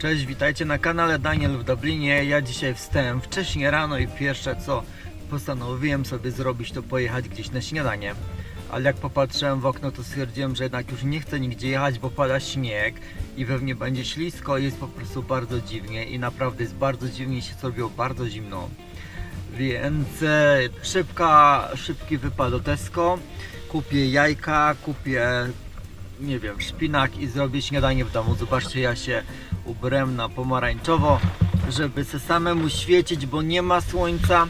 Cześć, witajcie na kanale Daniel w Dublinie. Ja dzisiaj wstałem wcześniej rano i pierwsze co postanowiłem sobie zrobić to pojechać gdzieś na śniadanie. Ale jak popatrzyłem w okno to stwierdziłem, że jednak już nie chcę nigdzie jechać, bo pada śnieg i pewnie będzie ślisko, jest po prostu bardzo dziwnie i naprawdę jest bardzo dziwnie się zrobiło bardzo zimno. Więc e, szybka, szybki wypad do Tesco, kupię jajka, kupię nie wiem, szpinak i zrobię śniadanie w domu. Zobaczcie, ja się ubrałem na pomarańczowo, żeby se samemu świecić, bo nie ma słońca.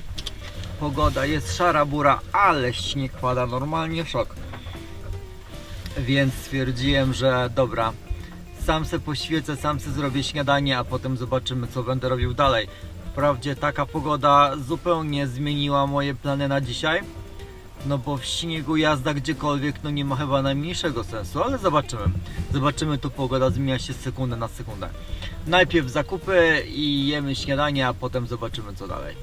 Pogoda jest szara bura, ale śnieg pada normalnie szok. Więc stwierdziłem, że dobra, sam se poświecę, sam se zrobię śniadanie, a potem zobaczymy co będę robił dalej. Wprawdzie taka pogoda zupełnie zmieniła moje plany na dzisiaj. No bo w śniegu jazda gdziekolwiek no nie ma chyba najmniejszego sensu, ale zobaczymy. Zobaczymy, tu pogoda zmienia się z na sekundę. Najpierw zakupy i jemy śniadanie, a potem zobaczymy co dalej.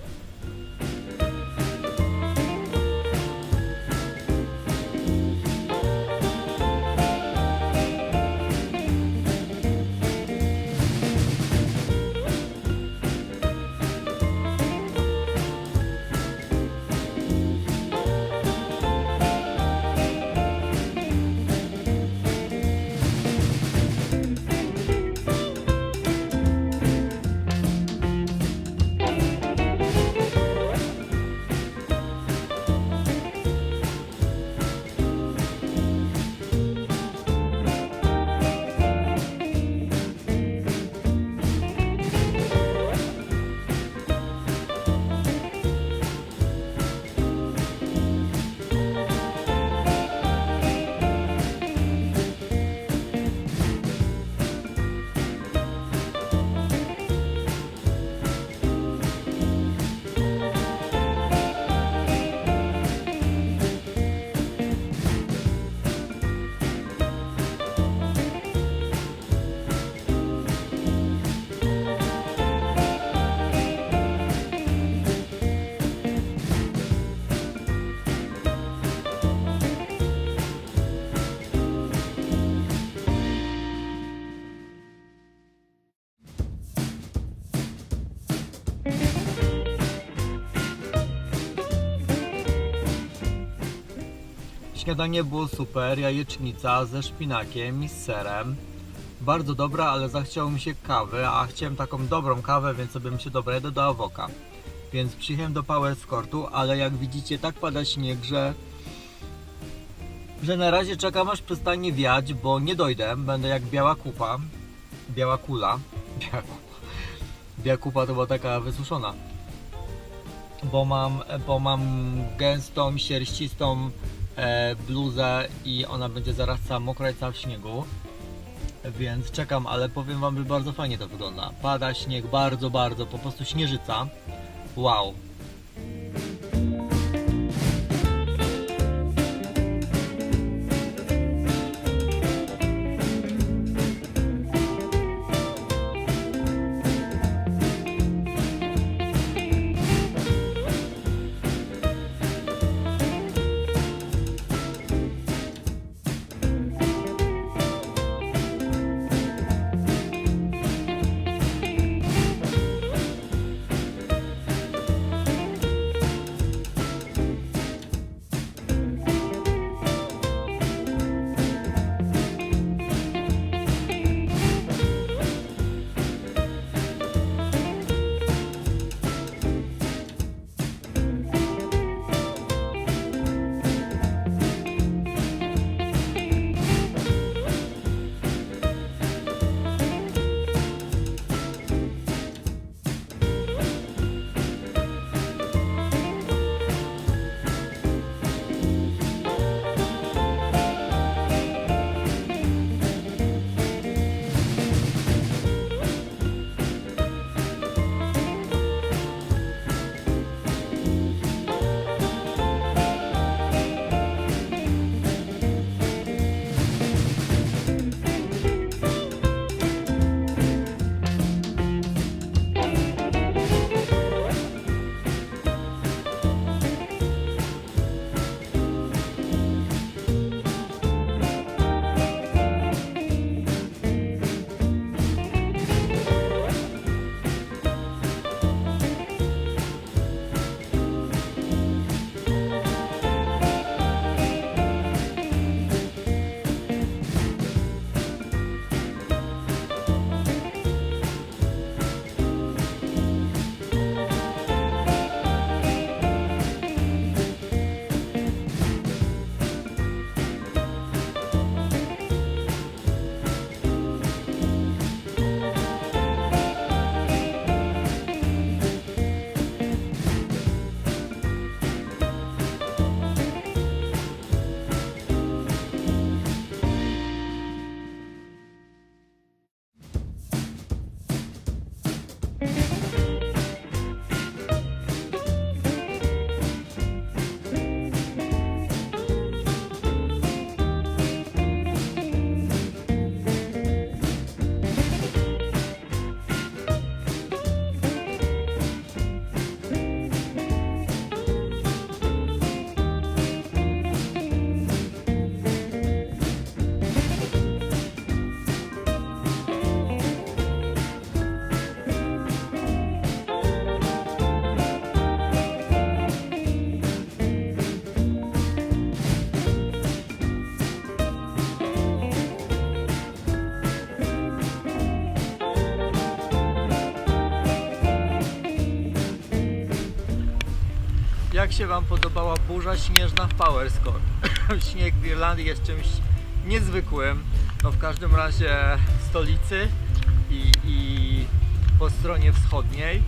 Śniadanie było super, jajecznica ze szpinakiem i z serem. Bardzo dobra, ale zachciało mi się kawy, a chciałem taką dobrą kawę, więc sobie mi się dobra do awoka. Więc przyjechałem do Power Escortu, ale jak widzicie tak pada śnieg, że że na razie czekam aż przestanie wiać, bo nie dojdę, będę jak biała kupa, biała kula, biała kupa, biała kupa to była taka wysuszona, bo mam, bo mam gęstą, sierścistą bluzę i ona będzie zaraz cała mokra i cała w śniegu. Więc czekam, ale powiem wam, że bardzo fajnie to wygląda. Pada śnieg bardzo, bardzo, po prostu śnieżyca. Wow. Się Wam podobała burza śnieżna w Powerscore? Śnieg w Irlandii jest czymś niezwykłym. No w każdym razie stolicy i, i po stronie wschodniej,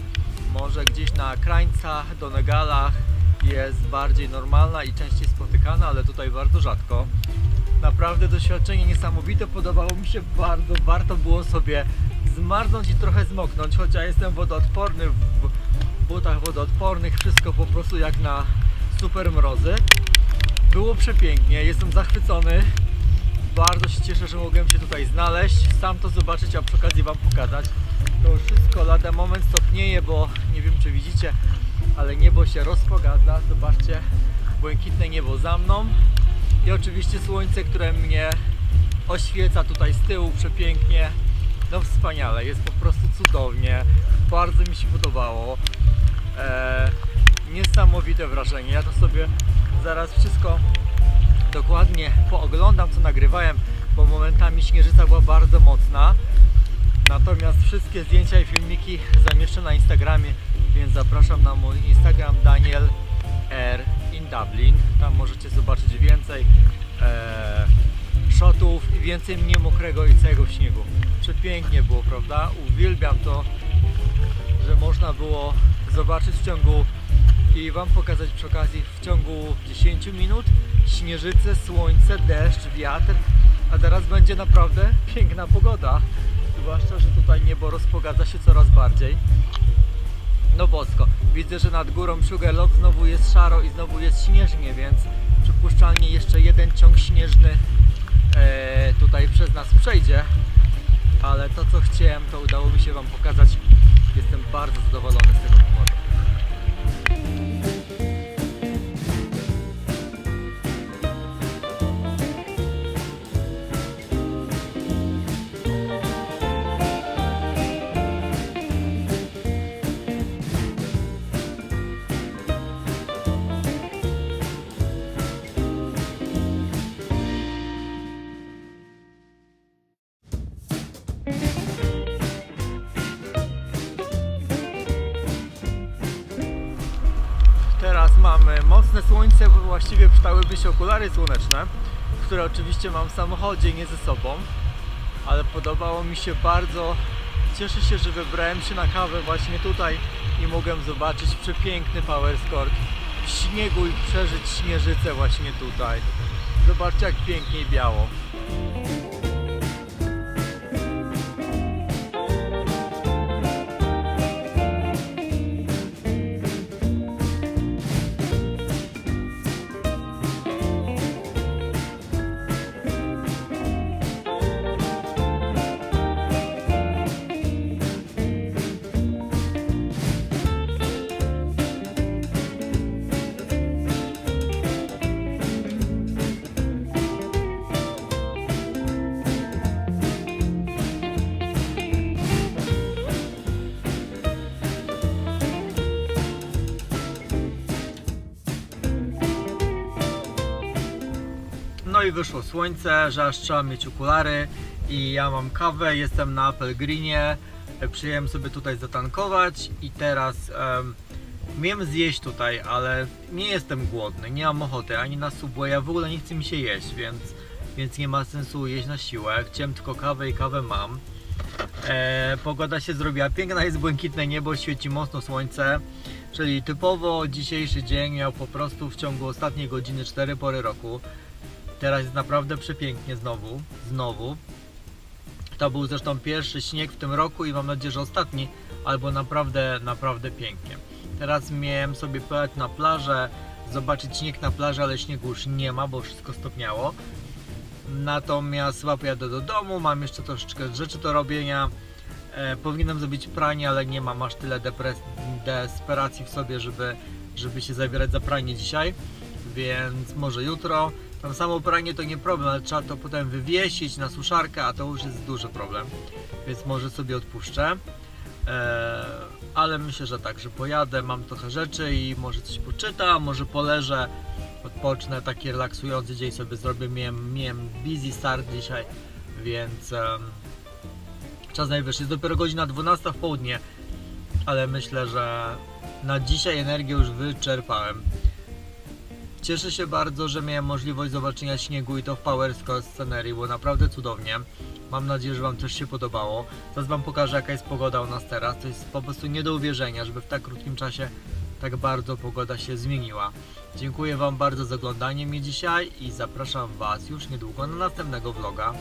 może gdzieś na krańcach, Donegalach jest bardziej normalna i częściej spotykana, ale tutaj bardzo rzadko. Naprawdę doświadczenie niesamowite, podobało mi się bardzo, warto było sobie zmarznąć i trochę zmoknąć, choć ja jestem wodoodporny w butach wodoodpornych, wszystko po prostu jak na super mrozy. Było przepięknie, jestem zachwycony. Bardzo się cieszę, że mogłem się tutaj znaleźć, sam to zobaczyć, a przy okazji Wam pokazać. To już wszystko lada moment stopnieje, bo nie wiem czy widzicie, ale niebo się rozpogadza. Zobaczcie, błękitne niebo za mną i oczywiście słońce, które mnie oświeca tutaj z tyłu przepięknie. No wspaniale, jest po prostu cudownie. Bardzo mi się podobało. Eee, niesamowite wrażenie. Ja to sobie zaraz wszystko dokładnie pooglądam, co nagrywałem, bo momentami śnieżyca była bardzo mocna. Natomiast wszystkie zdjęcia i filmiki zamieszczę na Instagramie, więc zapraszam na mój Instagram Daniel R in Dublin. Tam możecie zobaczyć więcej e, shotów i więcej mnie mokrego i całego śniegu. Przepięknie było, prawda? Uwielbiam to, że można było zobaczyć w ciągu i Wam pokazać przy okazji w ciągu 10 minut śnieżycę, słońce, deszcz, wiatr, a teraz będzie naprawdę piękna pogoda. Zwłaszcza, że tutaj niebo rozpogadza się coraz bardziej. No bosko. Widzę, że nad górą Sugarloaf znowu jest szaro i znowu jest śnieżnie, więc przypuszczalnie jeszcze jeden ciąg śnieżny e, tutaj przez nas przejdzie. Ale to co chciałem, to udało mi się Wam pokazać. Jestem bardzo zadowolony z tego powodu. Mamy mocne słońce, właściwie przydałyby się okulary słoneczne, które oczywiście mam w samochodzie, nie ze sobą, ale podobało mi się bardzo. Cieszę się, że wybrałem się na kawę właśnie tutaj i mogłem zobaczyć przepiękny powerscore w śniegu i przeżyć śnieżycę właśnie tutaj. Zobaczcie jak pięknie biało. I wyszło słońce, że aż trzeba mieć okulary i ja mam kawę, jestem na Apple Greenie, e, przyjechałem sobie tutaj zatankować i teraz em, miałem zjeść tutaj, ale nie jestem głodny, nie mam ochoty ani na Subwaya, w ogóle nie chce mi się jeść, więc, więc nie ma sensu jeść na siłę, chciałem tylko kawę i kawę mam. E, pogoda się zrobiła piękna, jest błękitne niebo, świeci mocno słońce, czyli typowo dzisiejszy dzień miał po prostu w ciągu ostatniej godziny 4 pory roku. Teraz jest naprawdę przepięknie znowu, znowu. To był zresztą pierwszy śnieg w tym roku i mam nadzieję, że ostatni, albo naprawdę, naprawdę pięknie. Teraz miałem sobie pojechać na plażę, zobaczyć śnieg na plaży, ale śniegu już nie ma, bo wszystko stopniało. Natomiast chyba pojadę do domu, mam jeszcze troszeczkę rzeczy do robienia. E, powinienem zrobić pranie, ale nie mam aż tyle desperacji w sobie, żeby, żeby się zabierać za pranie dzisiaj. Więc może jutro. Tam samo pranie to nie problem, ale trzeba to potem wywiesić na suszarkę, a to już jest duży problem. Więc może sobie odpuszczę. E, ale myślę, że tak, że pojadę, mam trochę rzeczy i może coś poczytam, może poleżę, odpocznę, taki relaksujący dzień sobie zrobię. Miałem, miałem busy start dzisiaj, więc em, czas najwyższy. Jest dopiero godzina 12 w południe, ale myślę, że na dzisiaj energię już wyczerpałem. Cieszę się bardzo, że miałem możliwość zobaczenia śniegu i to w Powersko scenerii, było naprawdę cudownie. Mam nadzieję, że Wam też się podobało. Zaraz Wam pokażę jaka jest pogoda u nas teraz. To jest po prostu nie do uwierzenia, żeby w tak krótkim czasie tak bardzo pogoda się zmieniła. Dziękuję Wam bardzo za oglądanie mnie dzisiaj i zapraszam Was już niedługo na następnego vloga.